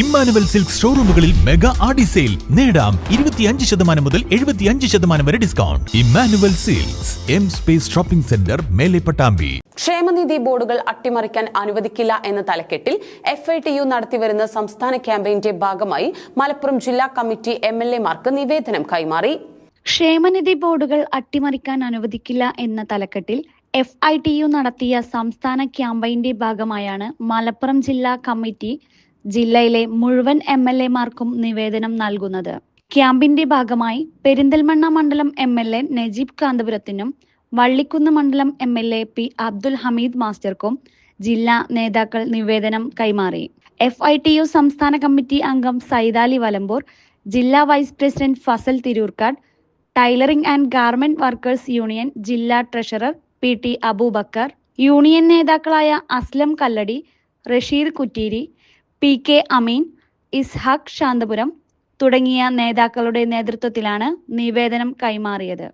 Emmanuel silk ഷോറൂമുകളിൽ mega Aadi sale. നേടാം ഇരുപത്തിയഞ്ച് ശതമാനം മുതൽ എഴുപത്തിയഞ്ച് ശതമാനം വരെ discount Emmanuel silks M space shopping centre Mele Pattambi. ക്ഷേമനിധി ബോർഡുകൾ അട്ടിമറിക്കാൻ അനുവദിക്കില്ല എന്ന തലക്കെട്ടിൽ എഫ് ഐ ടി യു നടത്തിവരുന്ന സംസ്ഥാന ക്യാമ്പയിന്റെ ഭാഗമായി മലപ്പുറം ജില്ലാ കമ്മിറ്റി എം എൽ എമാർക്ക് നിവേദനം കൈമാറി. ക്ഷേമനിധി ബോർഡുകൾ അട്ടിമറിക്കാൻ അനുവദിക്കില്ല എന്ന തലക്കെട്ടിൽ എഫ് ഐ ടി യു നടത്തിയ സംസ്ഥാന ക്യാമ്പയിന്റെ ഭാഗമായാണ് മലപ്പുറം ജില്ലാ കമ്മിറ്റി ജില്ലയിലെ മുഴുവൻ എം എൽ എമാർക്കും നിവേദനം നൽകുന്നത്. ക്യാമ്പിന്റെ ഭാഗമായി പെരിന്തൽമണ്ണ മണ്ഡലം എം എൽ എ നജീബ് കാന്തപുരത്തിനും വള്ളിക്കുന്ന് മണ്ഡലം M L A P Abdul Hameed മാസ്റ്റർക്കും ജില്ലാ നേതാക്കൾ നിവേദനം കൈമാറി. എഫ് ഐ ടി യു സംസ്ഥാന കമ്മിറ്റി അംഗം സൈതാലി വലമ്പൂർ ജില്ലാ vice president Fazal Thiroorkkad tailoring and garment workers union ജില്ലാ treasurer P T Aboobacker union നേതാക്കളായ അസ്ലം കല്ലടി റഷീർ കുറ്റീരി പി കെ അമീൻ ഇസ്ഹാഖ് ശാന്തപുരം തുടങ്ങിയ നേതാക്കളുടെ നേതൃത്വത്തിലാണ് നിവേദനം കൈമാറിയത്.